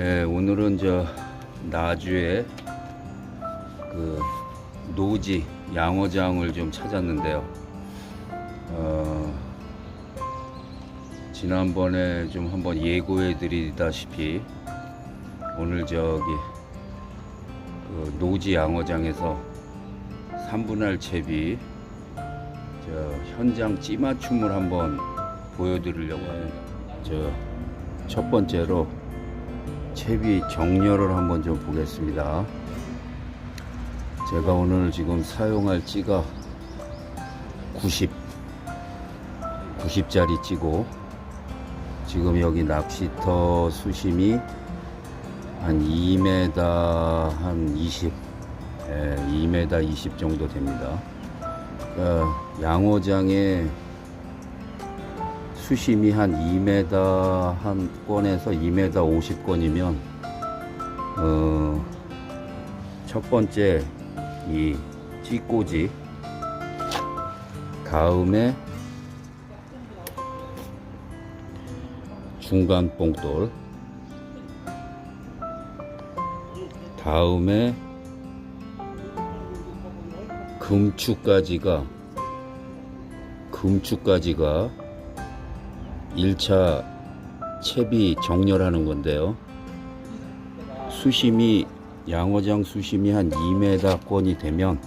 예, 오늘은 저 나주에 그 노지 양어장을 좀 찾았는데요. 어, 지난번에 좀 한번 예고해 드리다시피 오늘 저기 그 노지 양어장에서 3분할 채비 저 현장 찌맞춤을 한번 보여드리려고 합니다. 저 첫 번째로 채비 정렬을 한번 좀 보겠습니다. 제가 오늘 지금 사용할 찌가 90 90짜리 찌고 지금 여기 낚시터 수심이 한 2m 한 20, 예, 2m 20 정도 됩니다. 그러니까 양어장에 수심이 한 2m 한 건에서 2m 50건이면 어, 첫 번째 이 찌꼬지 다음에 중간 뽕돌 다음에 금축까지가 금축까지가 1차 채비 정렬하는 건데요. 수심이 양어장 수심이 한 2m 권이 되면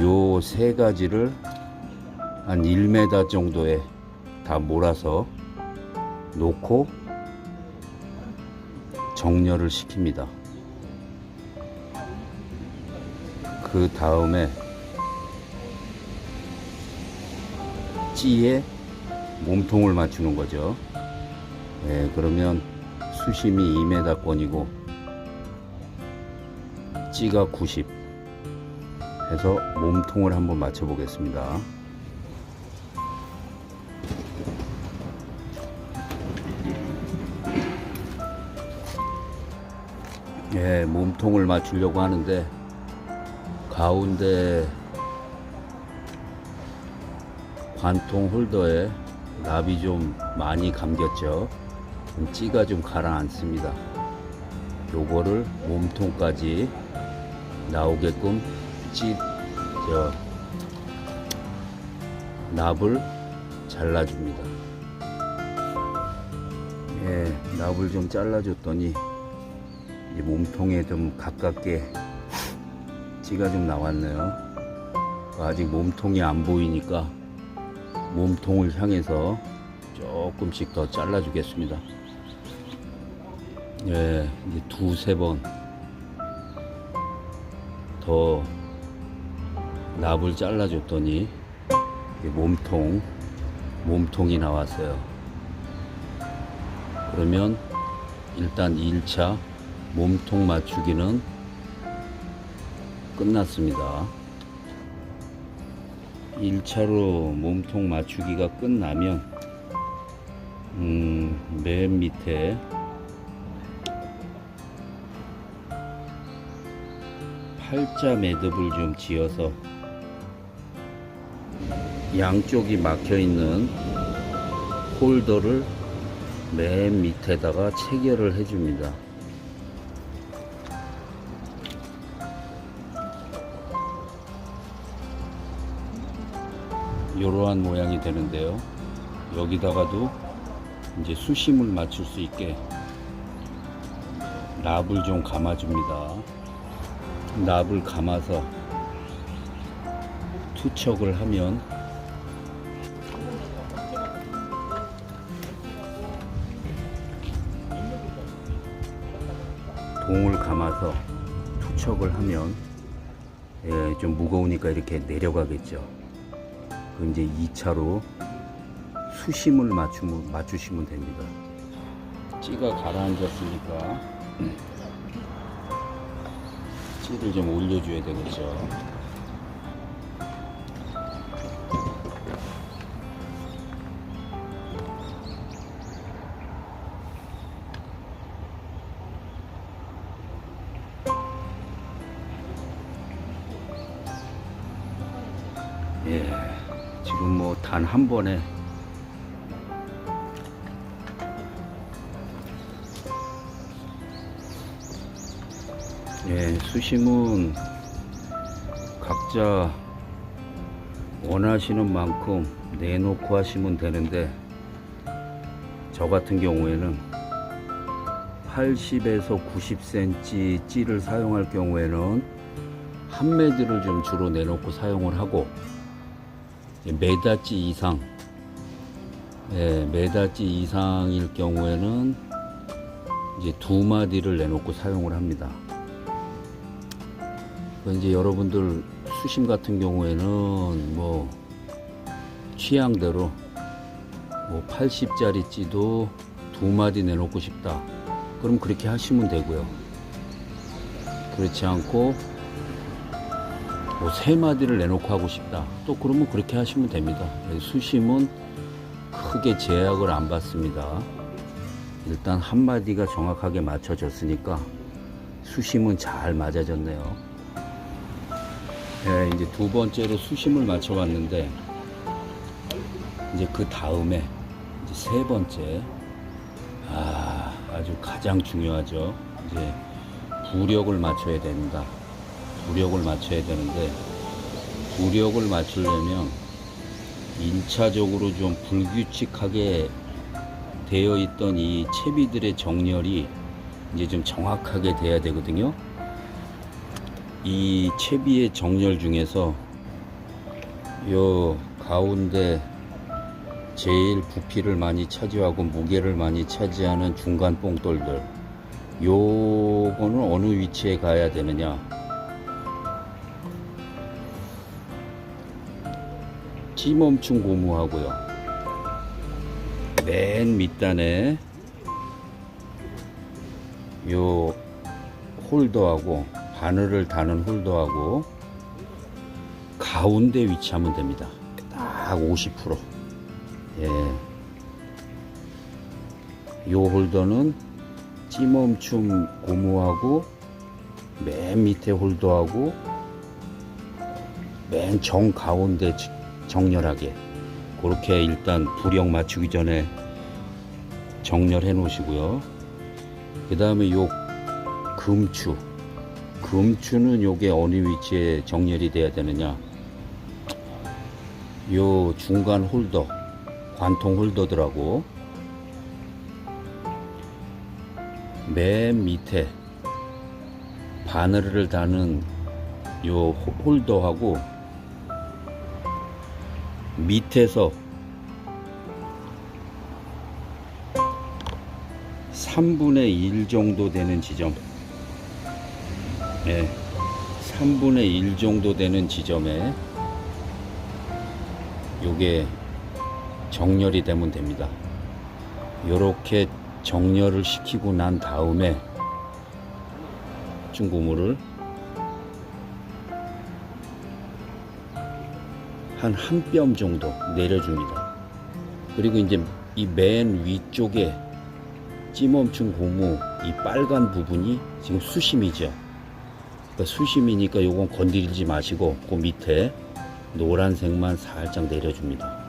요 세 가지를 한 1m 정도에 다 몰아서 놓고 정렬을 시킵니다. 그 다음에 찌에 몸통을 맞추는 거죠. 예, 그러면 수심이 2m권이고 찌가 90 해서 몸통을 한번 맞춰 보겠습니다. 예, 몸통을 맞추려고 하는데 가운데 관통 홀더에 납이 좀 많이 감겼죠. 찌가 좀 가라앉습니다. 요거를 몸통까지 나오게끔 찌, 저, 납을 잘라줍니다. 예, 납을 좀 잘라줬더니 이 몸통에 좀 가깝게 찌가 좀 나왔네요. 아직 몸통이 안 보이니까 몸통을 향해서 조금씩 더 잘라주겠습니다. 예, 이제 두세 번 더 납을 잘라줬더니 몸통, 몸통이 나왔어요. 그러면 일단 1차 몸통 맞추기는 끝났습니다. 1차로 몸통 맞추기가 끝나면 음, 맨 밑에 팔자 매듭을 좀 지어서 양쪽이 막혀 있는 홀더를 맨 밑에다가 체결을 해줍니다. 이러한 모양이 되는데요. 여기다가도 이제 수심을 맞출 수 있게 납을 좀 감아줍니다. 납을 감아서 투척을 하면 동을 감아서 투척을 하면 예, 좀 무거우니까 이렇게 내려가겠죠. 그 이제 2차로 수심을 맞추면, 맞추시면 됩니다. 찌가 가라앉았으니까 찌를 좀 올려줘야 되겠죠. 뭐 단 한 번에 예, 수심은 각자 원하시는 만큼 내놓고 하시면 되는데 저 같은 경우에는 80에서 90cm 찌를 사용할 경우에는 한 매드를 좀 주로 내놓고 사용을 하고 메다찌 이상 예, 메다찌 이상일 경우에는 이제 두 마디를 내놓고 사용을 합니다. 그 이제 여러분들 수심 같은 경우에는 뭐 취향대로 뭐 80짜리 찌도 두 마디 내놓고 싶다. 그럼 그렇게 하시면 되고요. 그렇지 않고 뭐 세 마디를 내놓고 하고 싶다. 또 그러면 그렇게 하시면 됩니다. 수심은 크게 제약을 안 받습니다. 일단 한 마디가 정확하게 맞춰졌으니까 수심은 잘 맞아졌네요. 네, 이제 두 번째로 수심을 맞춰봤는데 이제 그 다음에 이제 세 번째 아 아주 가장 중요하죠. 이제 부력을 맞춰야 됩니다. 부력을 맞춰야 되는데 부력을 맞추려면 1차적으로 좀 불규칙하게 되어 있던 이 채비들의 정렬이 이제 좀 정확하게 돼야 되거든요. 이 채비의 정렬 중에서 요 가운데 제일 부피를 많이 차지하고 무게를 많이 차지하는 중간 뽕돌들 요거는 어느 위치에 가야 되느냐 찌멈춤 고무하고요 맨 밑단에 요 홀더하고 바늘을 다는 홀더하고 가운데 위치하면 됩니다. 딱 50%. 예. 요 홀더는 찌멈춤 고무하고 맨 밑에 홀더하고 맨 정 가운데 지- 정렬하게. 그렇게 일단 부력 맞추기 전에 정렬해 놓으시고요. 그 다음에 요 금추. 금추는 요게 어느 위치에 정렬이 돼야 되느냐? 요 중간 홀더 관통 홀더들하고. 맨 밑에 바늘을 다는 요 호- 홀더하고 밑에서 3분의 1 정도 되는 지점 네, 3분의 1 정도 되는 지점에 요게 정렬이 되면 됩니다. 요렇게 정렬을 시키고 난 다음에 중고무를 한 한 뼘 정도 내려줍니다. 그리고 이제 이 맨 위쪽에 찌멈춘 고무 이 빨간 부분이 지금 수심이죠. 그러니까 수심이니까 요건 건드리지 마시고 그 밑에 노란색만 살짝 내려줍니다.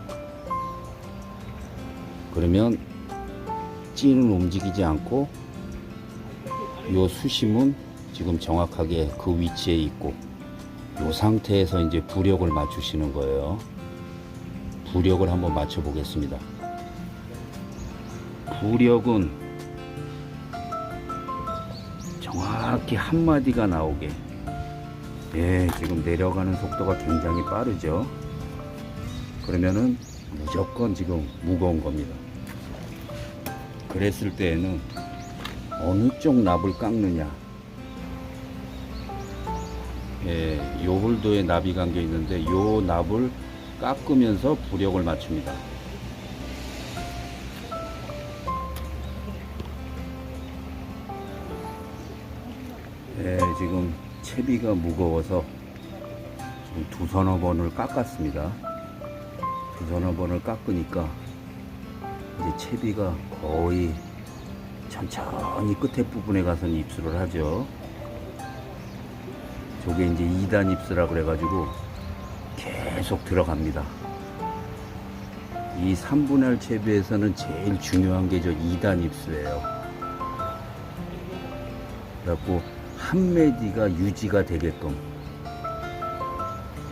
그러면 찌는 움직이지 않고 요 수심은 지금 정확하게 그 위치에 있고 요 상태에서 이제 부력을 맞추시는 거예요. 부력을 한번 맞춰 보겠습니다. 부력은 정확히 한 마디가 나오게. 예, 지금 내려가는 속도가 굉장히 빠르죠. 그러면은 무조건 지금 무거운 겁니다. 그랬을 때에는 어느 쪽 납을 깎느냐. 예, 요 홀더에 납이 감겨 있는데 요 납을 깎으면서 부력을 맞춥니다. 예, 지금 채비가 무거워서 지금 두 서너 번을 깎았습니다. 두 서너 번을 깎으니까 이제 채비가 거의 천천히 끝에 부분에 가서는 입수를 하죠. 저게 이제 2단 입수라 그래가지고 계속 들어갑니다. 이 3분할 1 채비에서는 제일 중요한 게 저 2단 입수예요. 그래갖고 한 메디가 유지가 되게끔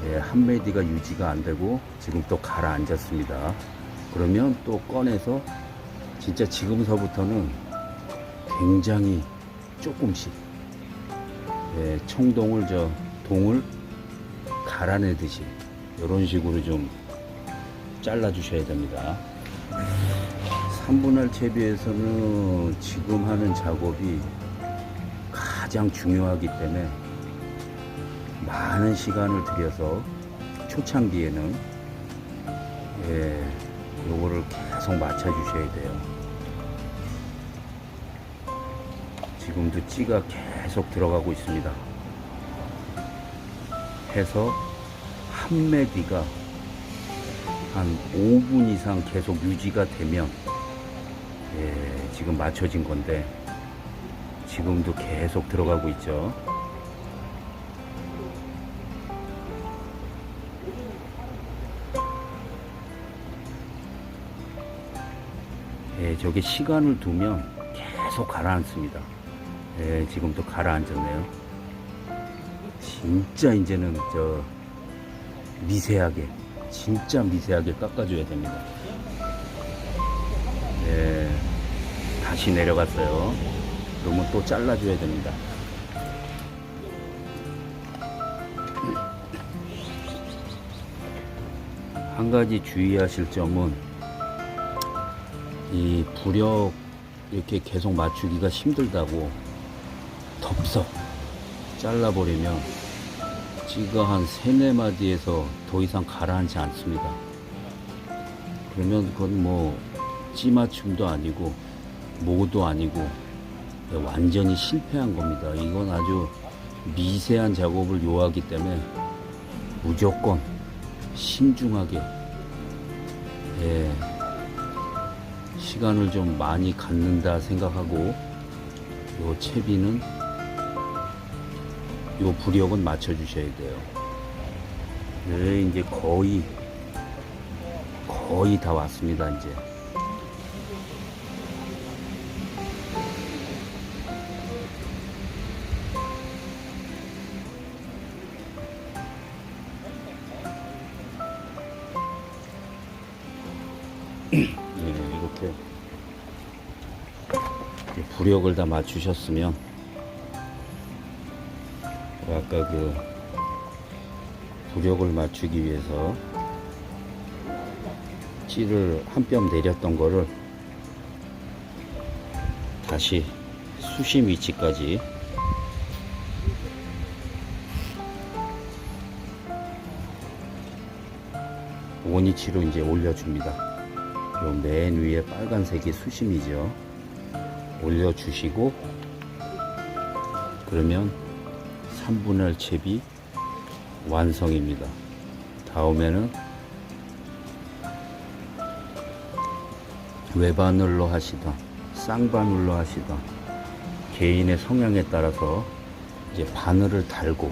예, 한 메디가 유지가 안 되고 지금 또 가라앉았습니다. 그러면 또 꺼내서 진짜 지금서부터는 굉장히 조금씩 예, 청동을 저 동을 갈아내듯이 이런 식으로 좀 잘라 주셔야 됩니다. 3분할 채비에서는 지금 하는 작업이 가장 중요하기 때문에 많은 시간을 들여서 초창기에는 예, 요거를 계속 맞춰 주셔야 돼요. 지금도 찌가 계속 들어가고 있습니다. 해서 한 매디가 한 5분 이상 계속 유지가 되면 예, 지금 맞춰진 건데 지금도 계속 들어가고 있죠. 예, 저게 시간을 두면 계속 가라앉습니다. 예, 지금도 가라앉았네요. 진짜 이제는 저 미세하게, 진짜 미세하게 깎아줘야 됩니다. 예, 다시 내려갔어요. 그러면 또 잘라줘야 됩니다. 한 가지 주의하실 점은 이 부력 이렇게 계속 맞추기가 힘들다고 덥석 잘라버리면 찌가 한 세네 마디에서 더 이상 가라앉지 않습니다. 그러면 그건 뭐 찌맞춤도 아니고 모도 아니고 완전히 실패한 겁니다. 이건 아주 미세한 작업을 요하기 때문에 무조건 신중하게 예, 시간을 좀 많이 갖는다 생각하고 요 채비는 요 부력은 맞춰 주셔야 돼요. 네, 이제 거의 거의 다 왔습니다, 이제. 예, 이렇게 부력을 다 맞추셨으면 아까 그 부력을 맞추기 위해서 찌를 한 뼘 내렸던 거를 다시 수심 위치까지 원위치로 이제 올려줍니다. 요 맨 위에 빨간색이 수심이죠. 올려주시고 그러면 3분할 채비 완성입니다. 다음에는 외바늘로 하시던 쌍바늘로 하시던 개인의 성향에 따라서 이제 바늘을 달고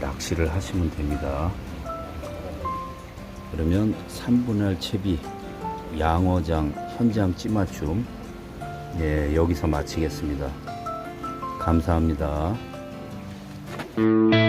낚시를 하시면 됩니다. 그러면 3분할 채비 양어장 현장 찌맞춤 예, 여기서 마치겠습니다. 감사합니다. Thank you.